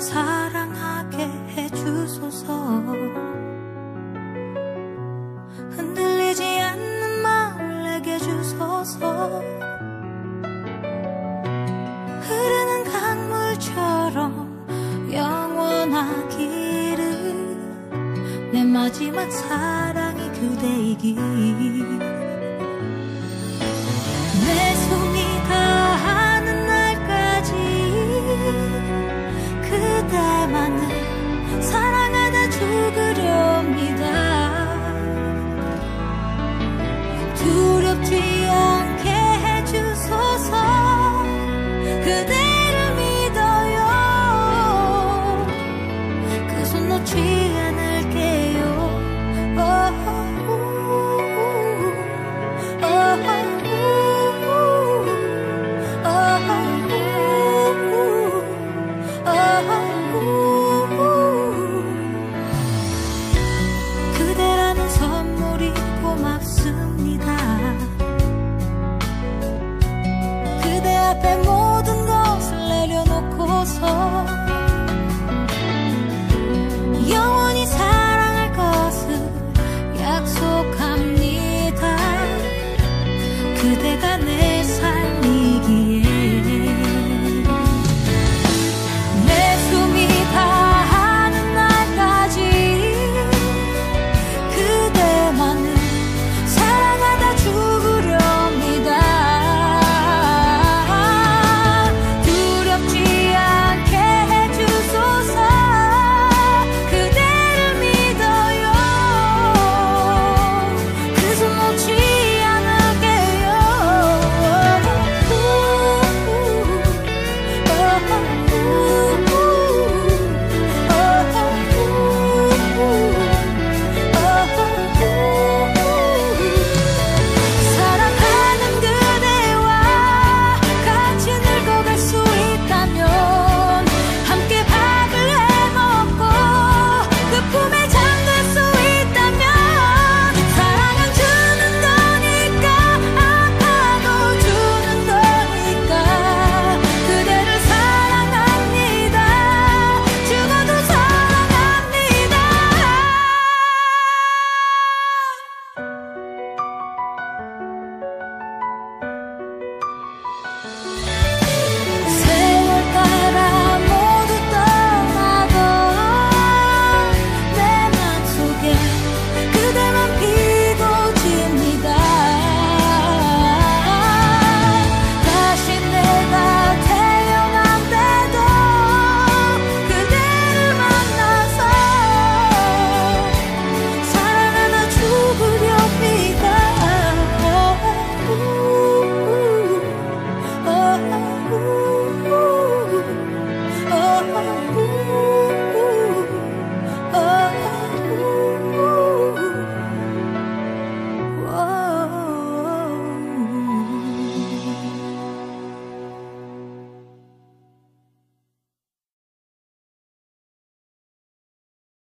사랑하게 해주소서. 흔들리지 않는 마음을 내게 주소서. 흐르는 강물처럼 영원하기를. 내 마지막 사랑이 그대이기 그대를 믿어요 그 손 놓지 않을게요 그대라는 선물이 고맙습니다 그대 앞에 모 错。Ooh.